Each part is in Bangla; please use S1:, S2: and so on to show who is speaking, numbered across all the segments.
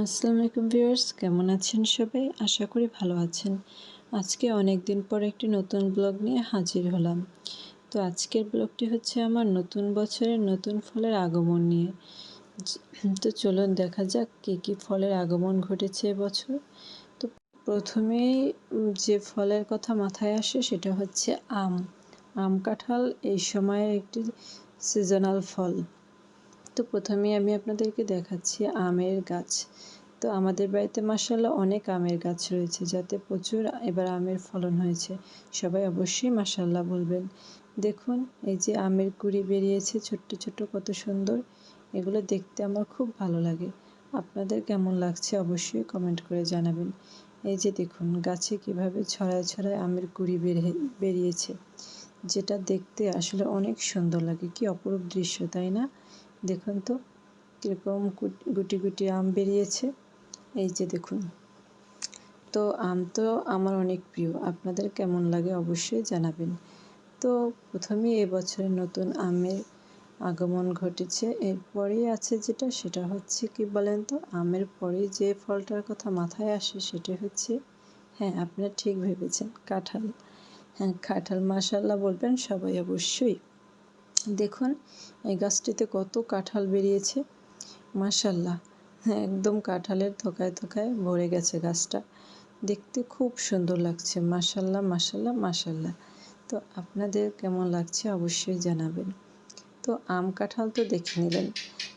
S1: আসসালামু আলাইকুম ভিউয়ার্স, কেমন আছেন সবাই? আশা করি ভালো আছেন। আজকে অনেক দিন পর একটি নতুন ব্লগ নিয়ে হাজির হলাম। তো আজকের ব্লগটি হচ্ছে আমার নতুন বছরের নতুন ফলের আগমন নিয়ে। তো চলুন দেখা যাক কী কী ফলের আগমন ঘটেছে এবছর তো প্রথমেই যে ফলের কথা মাথায় আসে সেটা হচ্ছে আম। আম কাঁঠাল এই সময়ের একটি সিজনাল ফল। তো প্রথমেই আমি আপনাদেরকে দেখাচ্ছি আমের গাছ। তো আমাদের বাড়িতে মাসাল্লাহ অনেক আমের গাছ রয়েছে, যাতে প্রচুর এবার আমের ফলন হয়েছে। সবাই অবশ্যই মাসাল্লাহ বলবেন। দেখুন, এই যে আমের কুড়ি বেরিয়েছে, ছোট্ট ছোট্ট কত সুন্দর। এগুলো দেখতে আমার খুব ভালো লাগে। আপনাদের কেমন লাগছে অবশ্যই কমেন্ট করে জানাবেন। এই যে দেখুন, গাছে কীভাবে ছড়ায় ছড়ায় আমের কুড়ি বেরিয়ে বেরিয়েছে। যেটা দেখতে আসলে অনেক সুন্দর লাগে। কি অপরূপ দৃশ্য, তাই না? দেখুন তো, কীরকম গুটি গুটি আম বেরিয়েছে। এই যে দেখুন। তো আম তো আমার অনেক প্রিয়, আপনাদের কেমন লাগে অবশ্যই জানাবেন। তো প্রথমেই এবছরে নতুন আমের আগমন ঘটেছে এরপরেই আছে যেটা, সেটা হচ্ছে কি বলেন তো, আমের পরেই যে ফলটার কথা মাথায় আসে সেটা হচ্ছে হ্যাঁ আপনারা ঠিক ভেবেছেন, কাঁঠাল। হ্যাঁ কাঁঠাল মাসাল্লাহ বলবেন সবাই অবশ্যই। দেখুন, এই গাছটিতে কত কাঁঠাল বেরিয়েছে। মাসাল্লাহ একদম কাঁঠালের থোকায় থোকায় ভরে গেছে গাছটা। দেখতে খুব সুন্দর লাগছে। মাসাল্লাহ মাসাল্লাহ মাসাল্লাহ তো আপনাদের কেমন লাগছে অবশ্যই জানাবেন। তো আম কাঁঠাল তো দেখে নিলেন।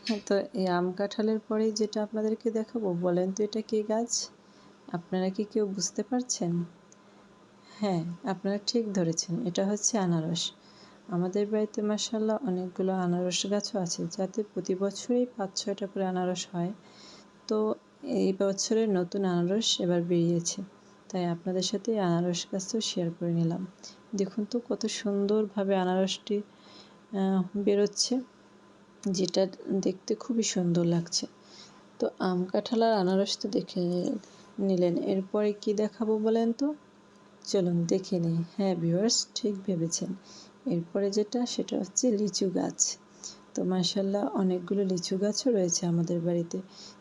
S1: হ্যাঁ তো এই আম কাঁঠালের পরেই যেটা আপনাদেরকে দেখাবো, বলেন তো এটা কি গাছ? আপনারা কি কেউ বুঝতে পারছেন? হ্যাঁ আপনারা ঠিক ধরেছেন। এটা হচ্ছে আনারস। আমাদের বাড়িতে মাসাল্লাহ অনেকগুলো আনারস গাছও আছে, যাতে প্রতি বছরই পাঁচ ছয়টা করে আনারস হয়। তো এই বছরের নতুন আনারস এবার বেরিয়েছে, তাই আপনাদের সাথে আনারস গাছও শেয়ার করে নিলাম। দেখুন তো কত সুন্দরভাবে আনারসটি বেরোচ্ছে, যেটা দেখতে খুবই সুন্দর লাগছে। তো আম কাঁঠাল আর আনারস তো দেখে নিলেন, এরপরে কি দেখাবো বলেন তো? চলুন দেখে নিই। হ্যাঁ ভিউয়ার্স, ঠিক ভেবেছেন। এরপরে যেটা, সেটা হচ্ছে লিচু গাছ। তো মাসাল্লাহ অনেকগুলো লিচু গাছও রয়েছে আমাদের বাড়িতে,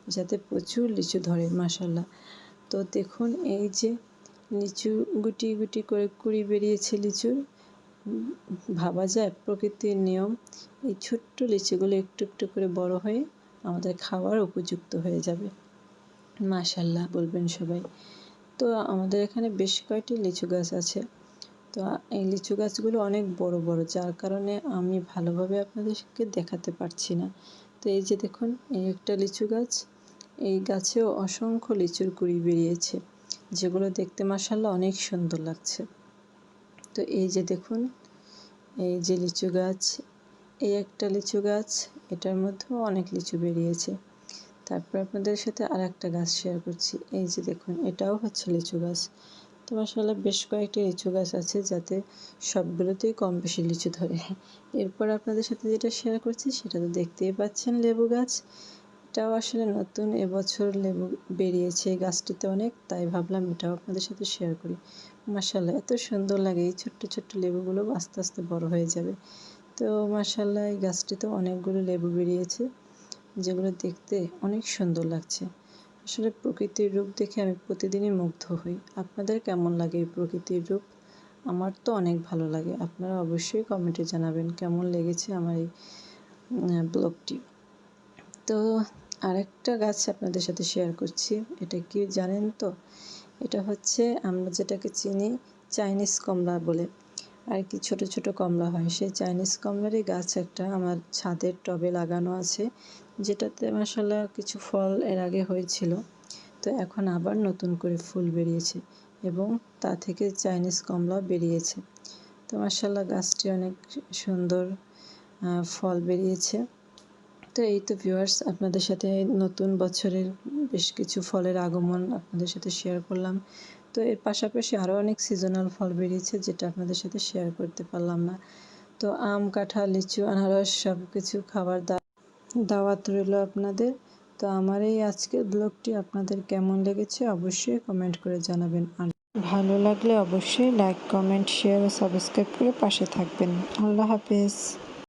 S1: যাতে প্রচুর লিচু ধরে মাসাল্লাহ তো দেখুন, এই যে লিচু গুটি গুটি করে কুড়ি বেরিয়েছে লিচুর, ভাবা যায় প্রকৃতির নিয়ম, এই ছোট্ট লিচুগুলো একটু একটু করে বড় হয়ে আমাদের খাওয়ার উপযুক্ত হয়ে যাবে। মাশাল্লাহ বলবেন সবাই। তো আমাদের এখানে বেশ কয়েকটি লিচু গাছ আছে? তো এই লিচু গাছগুলো অনেক বড় বড়, যার কারণে আমি ভালোভাবে আপনাদেরকে দেখাতে পারছি না। তো এই যে দেখুন, এই একটা লিচু গাছ, এই গাছেও অসংখ্য লিচুর কুড়ি বেরিয়েছে, যেগুলো দেখতে মাসাল্লাহ অনেক সুন্দর লাগছে। তো এই যে দেখুন, এই যে লিচু গাছ, এই একটা লিচু গাছ, এটার মধ্যেও অনেক লিচু বেরিয়েছে। তারপর আপনাদের সাথে আর একটা গাছ শেয়ার করছি, এই যে দেখুন, এটাও হচ্ছে লিচু গাছ। তো মাসাল্লাহ বেশ কয়েকটি লিচু গাছ আছে যাতে সবগুলোতেই কম বেশি লিচু ধরে। এরপর আপনাদের সাথে যেটা শেয়ার করছি সেটা তো দেখতেই পাচ্ছেন লেবু গাছ। এটাও আসলে নতুন এবছর লেবু বেরিয়েছে গাছটিতে অনেক, তাই ভাবলাম এটাও আপনাদের সাথে শেয়ার করি। মাসাল্লাহ এত সুন্দর লাগে, এই ছোট্ট ছোট্ট লেবুগুলো আস্তে আস্তে বড় হয়ে যাবে। তো মাসাল্লাহ এই গাছটিতে অনেকগুলো লেবু বেরিয়েছে, যেগুলো দেখতে অনেক সুন্দর লাগছে। আসলে প্রকৃতির রূপ দেখে আমি প্রতিদিনই মুগ্ধ হই। আপনাদের কেমন লাগে এই প্রকৃতির রূপ? আমার তো অনেক ভালো লাগে। আপনারা অবশ্যই কমেন্টে জানাবেন কেমন লেগেছে আমার এই ব্লগটি তো আরেকটা গাছ আপনাদের সাথে শেয়ার করছি। এটা কি জানেন তো? এটা হচ্ছে আমরা যেটাকে চিনি চাইনিজ কমলা বলে। আর কি ছোট ছোট কমলা হয়। সেই চাইনিজ কমলারই গাছ একটা আমার ছাদের টবে লাগানো আছে। যেটাতে মাসাল্লাহ কিছু ফল এর আগে হয়েছিল। তো এখন আবার নতুন করে ফুল বেরিয়েছে এবং তা থেকে চাইনিজ কমলা বেরিয়েছে। তো মাসাল্লাহ গাছটি অনেক সুন্দর ফল বেরিয়েছে। তো এই তো ভিউয়ার্স আপনাদের সাথে নতুন বছরের বেশ কিছু ফলের আগমন আপনাদের সাথে শেয়ার করলাম। তো এর পাশাপাশি আরও অনেক সিজনাল ফল বেরিয়েছে যেটা আপনাদের সাথে শেয়ার করতে পারলাম না। তো আম, কাঁঠাল, লিচু, আনারস সব কিছু খাবার দাওয়াত রইল আপনাদের। তো আমার এই আজকের ব্লগটি আপনাদের কেমন লেগেছে অবশ্যই কমেন্ট করে জানাবেন। আর ভালো লাগলে অবশ্যই লাইক কমেন্ট শেয়ার ও সাবস্ক্রাইব করে পাশে থাকবেন। আল্লাহ হাফেজ।